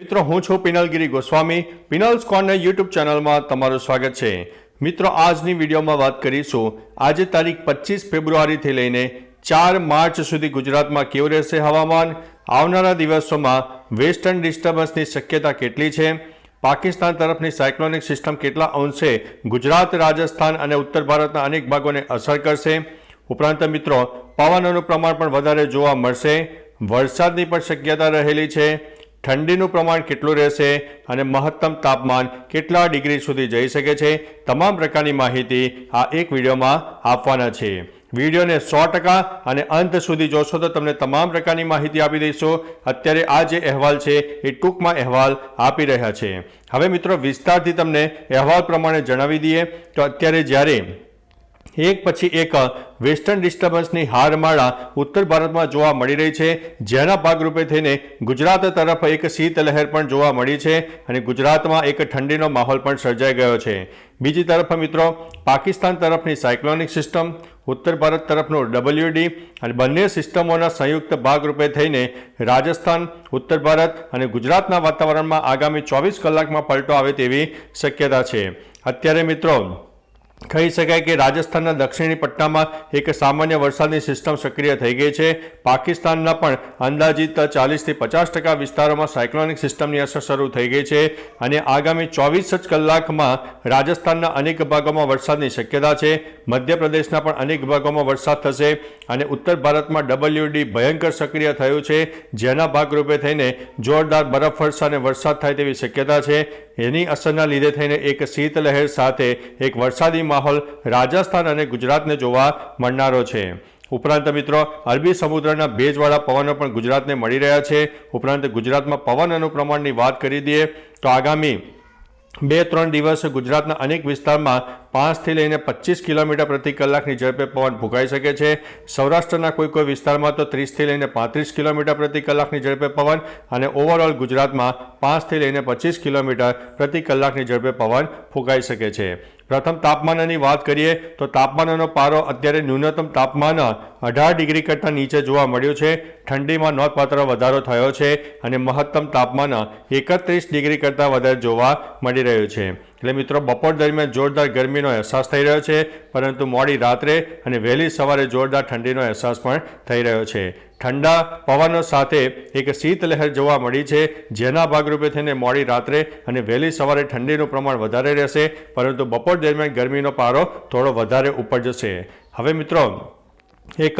મિત્રો, હું છું પિનલગીરી ગોસ્વામી. પિનલ્સ કોર્નર યુટ્યુબ ચેનલમાં તમારું સ્વાગત છે. મિત્રો, આજની વિડીયોમાં વાત કરીશું. આજે તારીખ પચીસ ફેબ્રુઆરીથી લઈને ચાર માર્ચ સુધી ગુજરાતમાં કેવું રહેશે હવામાન? આવનારા દિવસોમાં વેસ્ટર્ન ડિસ્ટર્બન્સની શક્યતા કેટલી છે? પાકિસ્તાન તરફની સાયક્લોનિક સિસ્ટમ કેટલા અંશે ગુજરાત, રાજસ્થાન અને ઉત્તર ભારતના અનેક ભાગોને અસર કરશે? ઉપરાંત મિત્રો, પવનનું પ્રમાણ પણ વધારે જોવા મળશે. વરસાદની પણ શક્યતા રહેલી છે. ઠંડીનું પ્રમાણ કેટલું રહેશે અને મહત્તમ તાપમાન કેટલા ડિગ્રી સુધી જઈ શકે છે, તમામ પ્રકારની માહિતી આ એક વિડીયોમાં આપવાના છે. વિડીયોને સો ટકા અને અંત સુધી જોશો તો તમને તમામ પ્રકારની માહિતી આપી દઈશું. અત્યારે આ જે અહેવાલ છે એ ટૂંકમાં અહેવાલ આપી રહ્યા છે. હવે મિત્રો વિસ્તારથી તમને અહેવાલ પ્રમાણે જણાવી દઈએ. તો અત્યારે જ્યારે એક પછી એક વેસ્ટર્ન ડિસ્ટર્બન્સની હારમાળા ઉત્તર ભારતમાં જોવા મળી રહી છે. જેના ભાગરૂપે થઈને ગુજરાત તરફ એક શીતલહેર પણ જોવા મળી છે અને ગુજરાતમાં એક ઠંડીનો માહોલ પણ સર્જાઈ ગયો છે. બીજી તરફ મિત્રો, પાકિસ્તાન તરફની સાયક્લોનિક સિસ્ટમ, ઉત્તર ભારત તરફનું ડબલ્યુડી અને બંને સિસ્ટમોના સંયુક્ત ભાગરૂપે થઈને રાજસ્થાન, ઉત્તર ભારત અને ગુજરાતના વાતાવરણમાં આગામી ચોવીસ કલાકમાં પલટો આવે તેવી શક્યતા છે. અત્યારે મિત્રો કહી શકાય કે રાજસ્થાનના દક્ષિણી પટ્ટામાં એક સામાન્ય વરસાદની સિસ્ટમ સક્રિય થઈ ગઈ છે. પાકિસ્તાનના પણ અંદાજિત ચાલીસથી પચાસ ટકા વિસ્તારોમાં સાયક્લોનિક સિસ્ટમની અસર શરૂ થઈ ગઈ છે અને આગામી ચોવીસ જ કલાકમાં રાજસ્થાનના અનેક ભાગોમાં વરસાદની શક્યતા છે. મધ્યપ્રદેશના પણ અનેક ભાગોમાં વરસાદ થશે અને ઉત્તર ભારતમાં ડબલ્યુડી ભયંકર સક્રિય થયું છે. જેના ભાગરૂપે થઈને જોરદાર બરફવર્ષા અને વરસાદ થાય તેવી શક્યતા છે. એની અસરના લીધે થઈને એક શીતલહેર સાથે એક વરસાદી માહોલ રાજસ્થાન અને ગુજરાતને જોવા મળનારો છે. ઉપરાંત મિત્રો, અરબી સમુદ્રના ભેજવાળા પવનો પણ ગુજરાતને મળી રહ્યા છે. ઉપરાંત ગુજરાતમાં પવન પ્રમાણની વાત કરી દઈએ તો આગામી બે ત્રણ દિવસ ગુજરાતના અનેક વિસ્તારમાં પાંચથી લઈને પચીસ કિલોમીટર પ્રતિ કલાકની ઝડપે પવન ફૂંકાઈ શકે છે. સૌરાષ્ટ્રના કોઈ કોઈ વિસ્તારમાં તો ત્રીસથી લઈને પાંત્રીસ કિલોમીટર પ્રતિ કલાકની ઝડપે પવન અને ઓવરઓલ ગુજરાતમાં પાંચથી લઈને પચીસ કિલોમીટર પ્રતિ કલાકની ઝડપે પવન ફૂંકાઈ શકે છે. પ્રથમ તાપમાનની વાત કરીએ તો તાપમાનનો પારો અત્યારે ન્યૂનતમ તાપમાન અઢાર ડિગ્રી કરતાં નીચે જોવા મળ્યું છે. ઠંડીમાં નોંધપાત્ર વધારો થયો છે અને મહત્તમ તાપમાન એકત્રીસ ડિગ્રી કરતાં વધારે જોવા મળી રહ્યું છે. એટલે મિત્રો, બપોર દરમિયાન જોરદાર ગરમીનો અહેસાસ થઈ રહ્યો છે, પરંતુ મોડી રાત્રે અને વહેલી સવારે જોરદાર ઠંડીનો અહેસાસ પણ થઈ રહ્યો છે. ઠંડા પવનો સાથે એક શીતલહેર જોવા મળી છે, જેના ભાગરૂપે થઈને મોડી રાત્રે અને વહેલી સવારે ઠંડીનું પ્રમાણ વધારે રહેશે, પરંતુ બપોર દરમિયાન ગરમીનો પારો થોડો વધારે ઉપર જશે. હવે મિત્રો, એક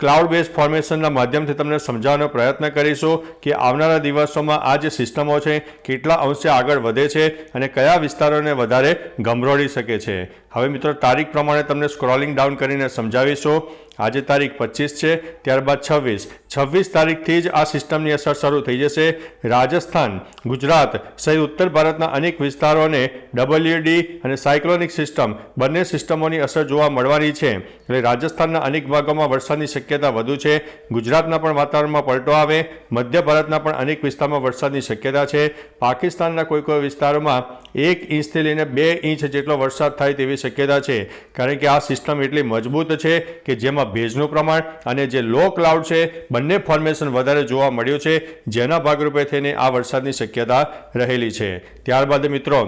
ક્લાઉડ બેઝ ફોર્મેશનના માધ્યમથી તમને સમજાવવાનો પ્રયત્ન કરીશું કે આવનારા દિવસોમાં આ જે સિસ્ટમો છે, કેટલા અંશે આગળ વધે છે અને કયા વિસ્તારોને વધારે ગમરોળી શકે છે. હવે મિત્રો, તારીખ પ્રમાણે તમને સ્ક્રોલિંગ ડાઉન કરીને સમજાવીશું. આજે તારીખ પચીસ છે, ત્યારબાદ છવ્વીસ. છવ્વીસ તારીખથી જ આ સિસ્ટમની અસર શરૂ થઈ જશે. રાજસ્થાન, ગુજરાત સહિત ઉત્તર ભારતના અનેક વિસ્તારોને ડબલ્યુડી અને સાયક્લોનિક સિસ્ટમ બંને સિસ્ટમોની અસર જોવા મળવાની છે. એટલે રાજસ્થાનના અનેક ભાગોમાં વરસાદની શક્યતા વધુ છે. ગુજરાતના પણ વાતાવરણમાં પલટો આવે. મધ્ય ભારતના પણ અનેક વિસ્તારમાં વરસાદની શક્યતા છે. પાકિસ્તાનના કોઈ કોઈ વિસ્તારોમાં એક ઇંચથી લઈને બે ઇંચ જેટલો વરસાદ થાય તેવી શક્યતા છે. કારણ કે આ સિસ્ટમ એટલી મજબૂત છે કે જેમાં ભેજનું પ્રમાણ અને જે લો ક્લાઉડ છે, બંને ફોર્મેશન વધારે જોવા મળ્યું છે. જેના ભાગરૂપે થઈને આ વરસાદની શક્યતા રહેલી છે. ત્યારબાદ મિત્રો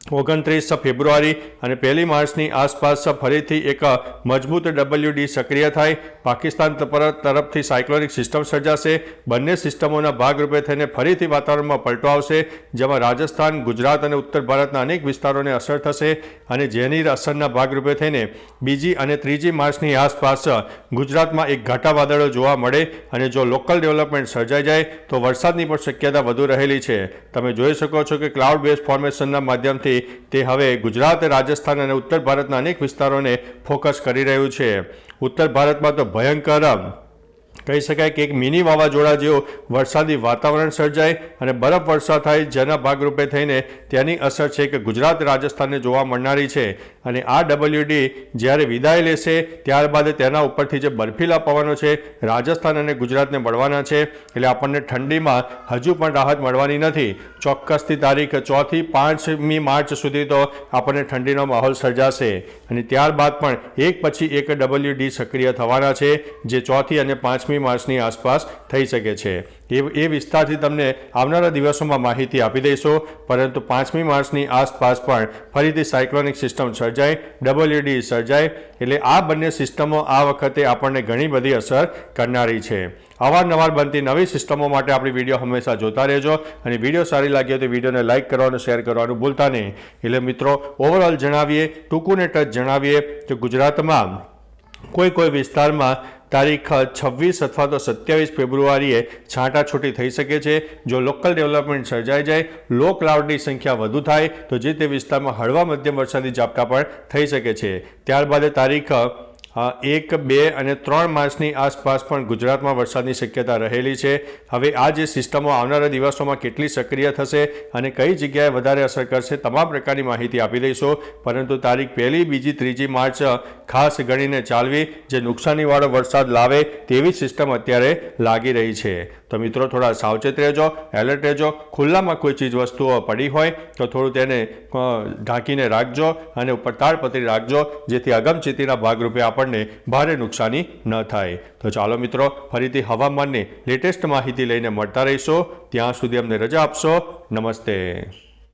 ઓગણત્રીસ ફેબ્રુઆરી અને પહેલી માર્ચની આસપાસ ફરીથી એક મજબૂત ડબલ્યુડી સક્રિય થાય. પાકિસ્તાન તરફથી સાયક્લોનિક સિસ્ટમ સર્જાશે. બંને સિસ્ટમોના ભાગરૂપે થઈને ફરીથી વાતાવરણમાં પલટો આવશે, જેમાં રાજસ્થાન, ગુજરાત અને ઉત્તર ભારતના અનેક વિસ્તારોને અસર થશે અને જેની અસરના ભાગરૂપે થઈને બીજી અને ત્રીજી માર્ચની આસપાસ ગુજરાતમાં એક ઘાટા વાદળો જોવા મળે અને જો લોકલ ડેવલપમેન્ટ સર્જાઈ જાય, તો વરસાદની પણ શક્યતા વધુ રહેલી છે. તમે જોઈ શકો છો કે ક્લાઉડ બેઝ ફોર્મેશનના માધ્યમથી તે હવે ગુજરાત, રાજસ્થાન અને ઉત્તર ભારતના અનેક વિસ્તારોને ફોકસ કરી રહ્યું છે. ઉત્તર ભારતમાં તો ભયંકર કહી શકાય કે એક મિની વાવાઝોડા જેવો વરસાદી વાતાવરણ સર્જાય અને બરફ વર્ષા થાય જેના ભાગરૂપે થઈને તેની અસર છે કે ગુજરાત રાજસ્થાનને જોવા મળનારી છે. અને આ ડબલ્યુડી જ્યારે વિદાય લેશે, ત્યારબાદ તેના ઉપરથી જે બર્ફીલા પવનો છે, રાજસ્થાન અને ગુજરાતને મળવાના છે. એટલે આપણને ઠંડીમાં હજુ પણ રાહત મળવાની નથી. ચોક્કસથી તારીખ ચોથી પાંચમી માર્ચ સુધી તો આપણને ઠંડીનો માહોલ સર્જાશે. અને ત્યારબાદ પણ એક પછી એક ડબલ્યુડી સક્રિય થવાના છે, જે ચોથી અને પાંચમી પાંચમી માર્ચની આસપાસ થઈ શકે છે. એ એ વિસ્તારથી તમને આવનારા દિવસોમાં માહિતી આપી દઈશું. પરંતુ પાંચમી માર્ચની આસપાસ પણ ફરીથી સાયક્લોનિક સિસ્ટમ સર્જાય ડબલ્યુડી સર્જાય, એટલે આ બંને સિસ્ટમો આ વખતે આપણને ઘણી બધી અસર કરનારી છે. અવારનવાર બનતી નવી સિસ્ટમો માટે આપણી વીડિયો હંમેશા જોતા રહેજો અને વીડિયો સારી લાગી હોય તો વિડીયોને લાઇક કરવાનું શેર કરવાનું ભૂલતા નહીં. એટલે મિત્રો, ઓવરઓલ જણાવીએ, ટૂંકું ને ટચ જણાવીએ કે ગુજરાતમાં કોઈ કોઈ વિસ્તારમાં તારીખ છવ્વીસ અથવા તો સત્યાવીસ ફેબ્રુઆરીએ છાંટાછૂટી થઈ શકે છે. જો લોકલ ડેવલપમેન્ટ સર્જાઈ જાય, લો ક્લાઉડની સંખ્યા વધુ થાય, તો જે તે વિસ્તારમાં હળવા મધ્યમ વરસાદી ઝાપટા પણ થઈ શકે છે. ત્યારબાદ તારીખ એક, બે અને ત્રણ માર્ચની આસપાસ પણ ગુજરાતમાં વરસાદની શક્યતા રહેલી છે. હવે આ જે સિસ્ટમો આવનારા દિવસોમાં કેટલી સક્રિય થશે અને કઈ જગ્યાએ વધારે અસર કરશે તમામ પ્રકારની માહિતી આપી દઈશું. પરંતુ તારીખ પહેલી, બીજી, ત્રીજી માર્ચ ખાસ ગણીને ચાલવી, જે નુકસાનીવાળો વરસાદ લાવે તેવી સિસ્ટમ અત્યારે લાગી રહી છે. તો મિત્રો, થોડા સાવચેત રહેજો, એલર્ટ રહેજો. ખુલ્લામાં કોઈ ચીજ વસ્તુઓ પડી હોય તો થોડું તેને ઢાંકીને રાખજો અને ઉપર તાળપત્રી રાખજો, જેથી અગમચેતીના ભાગરૂપે આપણને ભારે નુકસાની ન થાય. તો ચાલો મિત્રો, ફરીથી હવામાનની લેટેસ્ટ માહિતી લઈને મળતા રહીશો. ત્યાં સુધી અમને રજા આપશો. નમસ્તે.